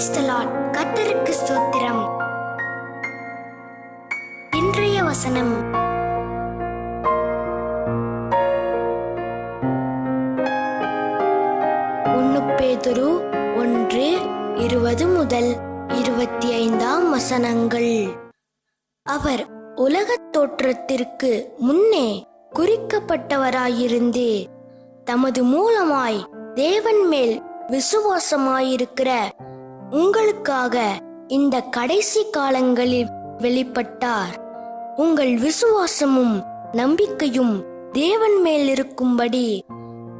கத்தருக்கு ஸ்தோத்திரம். இன்றைய வசனம். ஒன்னு பேதுரு ஒன்று இருபது முதல் இருபத்தி ஐந்தாம் வசனங்கள். அவர் உலகத் தோற்றத்திற்கு முன்னே குறிக்கப்பட்டவராயிருந்து தமது மூலமாய் தேவன் மேல் விசுவாசமாயிருக்கிற உங்களுக்காக இந்த கடைசி காலங்களில் வெளிப்பட்டார். உங்கள் விசுவாசமும் நம்பிக்கையும் தேவன் மேல் இருக்கும்படி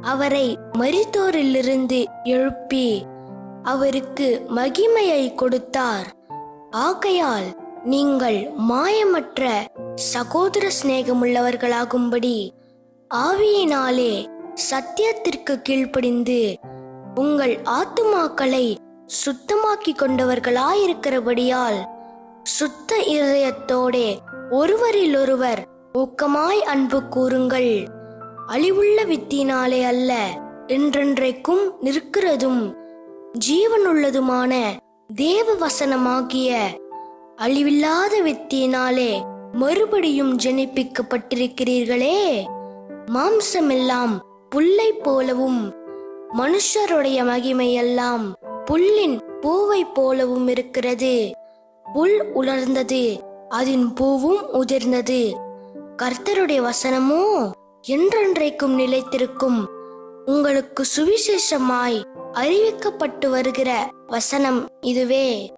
அவரை மரித்தோரிலிருந்து எழுப்பி அவருக்கு மகிமையை கொடுத்தார். ஆகையால் நீங்கள் மாயமற்ற சகோதர சிநேகமுள்ளவர்களாகும்படி ஆவியினாலே சத்தியத்திற்கு கீழ்ப்படிந்து உங்கள் ஆத்துமாக்களை சுத்தமாக்கி கொண்டவர்களாயிருக்கிறபடியால் சுத்த இருதயத்தோடே ஒருவரிலொருவர் ஊக்கமாய் அன்பு கூறுங்கள். அழிவுள்ள வித்தினாலே அல்ல என்றென்றைக்கும் நிற்கிறதும் ஜீவனுள்ளதுமான தேவ வசனமாகிய அழிவில்லாத வித்தியினாலே மறுபடியும் ஜெனிப்பிக்கப்பட்டிருக்கிறீர்களே. மாம்சமெல்லாம் புல்லை போலவும் மனுஷருடைய மகிமையெல்லாம் புல்லின் பூவை போலவும் இருக்கிறது. புல் உலர்ந்தது அதன் பூவும் உதிர்ந்தது. கர்த்தருடைய வசனமோ என்றென்றைக்கும் நிலைத்திருக்கும். உங்களுக்கு சுவிசேஷமாய் அறிவிக்கப்பட்டு வருகிற வசனம் இதுவே.